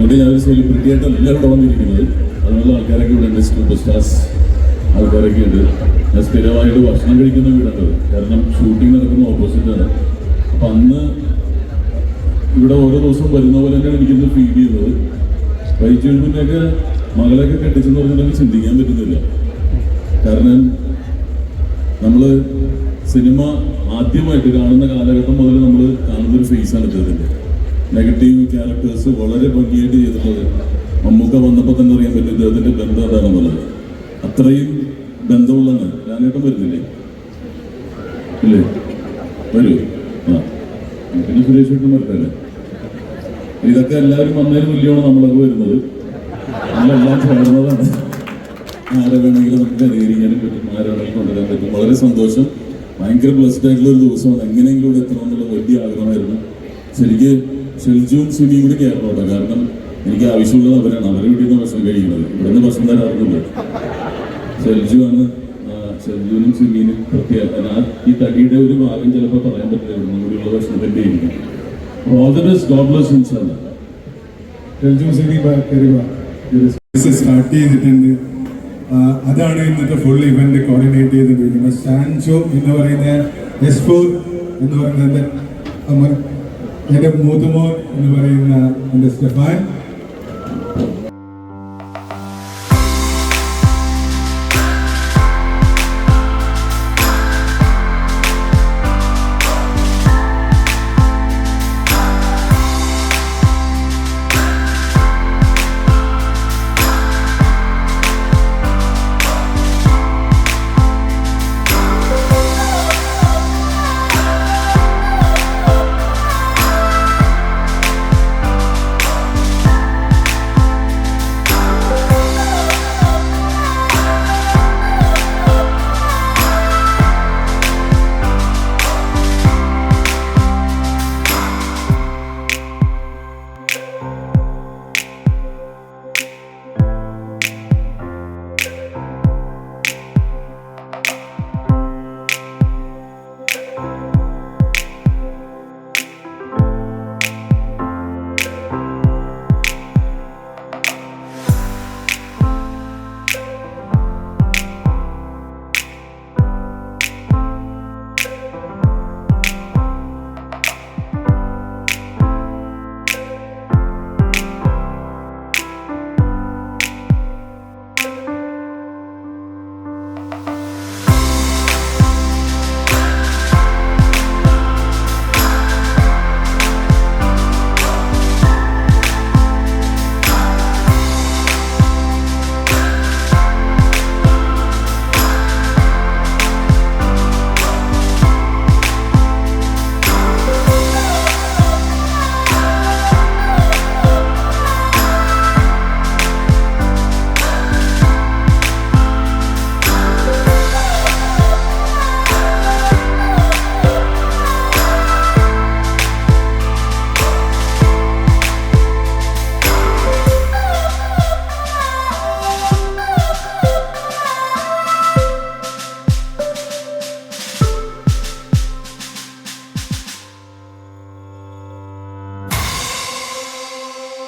അതുകൊണ്ട് ഞാനൊരു സെലിബ്രിറ്റി ആയിട്ടല്ല ഇവിടെ വന്നിരിക്കുന്നത്. അതുപോലെ ആൾക്കാരൊക്കെ ഇവിടെ ഉണ്ട്. സൂപ്പർ സ്റ്റാർസ് ആൾക്കാരൊക്കെ ഉണ്ട്. ഞാൻ സ്ഥിരമായിട്ട് ഭക്ഷണം കഴിക്കുന്ന വീടുണ്ട് കാരണം ഷൂട്ടിംഗ് നടക്കുന്ന ഓപ്പോസിറ്റ് ആണ്. അപ്പം അന്ന് ഇവിടെ ഓരോ ദിവസവും വരുന്ന പോലെ തന്നെയാണ് എനിക്കിന്ന് ഫീൽ ചെയ്യുന്നത് വൈകിട്ട് എഴുതുമ്പോഴൊക്കെ മകളെയൊക്കെ കെട്ടിച്ചെന്ന് പറഞ്ഞിട്ടുണ്ടെങ്കിൽ ചിന്തിക്കാൻ പറ്റുന്നില്ല. കാരണം നമ്മൾ സിനിമ ആദ്യമായിട്ട് കാണുന്ന കാലഘട്ടം മുതൽ നമ്മൾ കാണുന്നൊരു ഫേസാണ് ഇദ്ദേഹത്തിന്റെ നെഗറ്റീവ് ക്യാരക്ടേഴ്സ് വളരെ ഭംഗിയായിട്ട് ചെയ്തിട്ടുള്ളത് മമ്മൂക്ക വന്നപ്പോൾ തന്നെ അറിയാൻ പറ്റും ഇദ്ദേഹത്തിന്റെ ബന്ധം എന്താണെന്നുള്ളത് അത്രയും ബന്ധമുള്ളതാണ്. ഞാനേട്ടം വരുന്നില്ലേ? ഇല്ലേ? വരൂ. ആ. പിന്നെ സുരേഷ് ഏട്ടൻ വരട്ടല്ലേ ഇതൊക്കെ എല്ലാവരും വന്നതിന് തുല്യമാണ് നമ്മളൊക്കെ വരുന്നത്. നമ്മളെല്ലാം ചേർന്നതാണ്. ആരെ വേണമെങ്കിലും നമുക്ക് അനുകരിക്കാനും പറ്റും. ആരെ വേണമെങ്കിലും കൊണ്ടുവരാൻ പറ്റും. വളരെ സന്തോഷം. ഭയങ്കര ബ്ലസ്ഡ് ആയിട്ടുള്ള ഒരു ദിവസമാണ്. എങ്ങനെയെങ്കിലും ഇവിടെ എത്തണം എന്നുള്ള വലിയ ആഗ്രഹമായിരുന്നു. ശരിക്ക് ഷെൽജുവും സുനിയും കൂടി കയറണം കേട്ടോ. കാരണം എനിക്ക് ആവശ്യമുള്ളത് അവരാണ്. അവരെ നിന്ന് ഭക്ഷണം കഴിക്കുന്നത്. ഇവിടുന്ന് ഭക്ഷണം തരാറുണ്ട്. ഷെൽജു ആണ് ഷെൽജുവിനും സുനിയും പ്രത്യേക ആ ഈ തടിയുടെ ഒരു ഭാഗം ചിലപ്പോൾ പറയാൻ പറ്റില്ല. ഇവിടുന്ന് കൂടിയുള്ള ഭക്ഷണത്തിന്റെ ആയിരിക്കും. സ്റ്റാർട്ട് ചെയ്തിട്ടുണ്ട്. അതാണ് ഇന്നത്തെ ഫുൾ ഇവന്റ് കോർഡിനേറ്റ് ചെയ്തിട്ടുണ്ട് സ്റ്റാൻഡ് ഷോ എന്ന് പറയുന്ന എസ് ഫോർ എന്ന് പറയുന്നത് എന്റെ മൂത്തുമോൻ എന്ന് പറയുന്ന എന്റെ സ്റ്റെഫാൻ.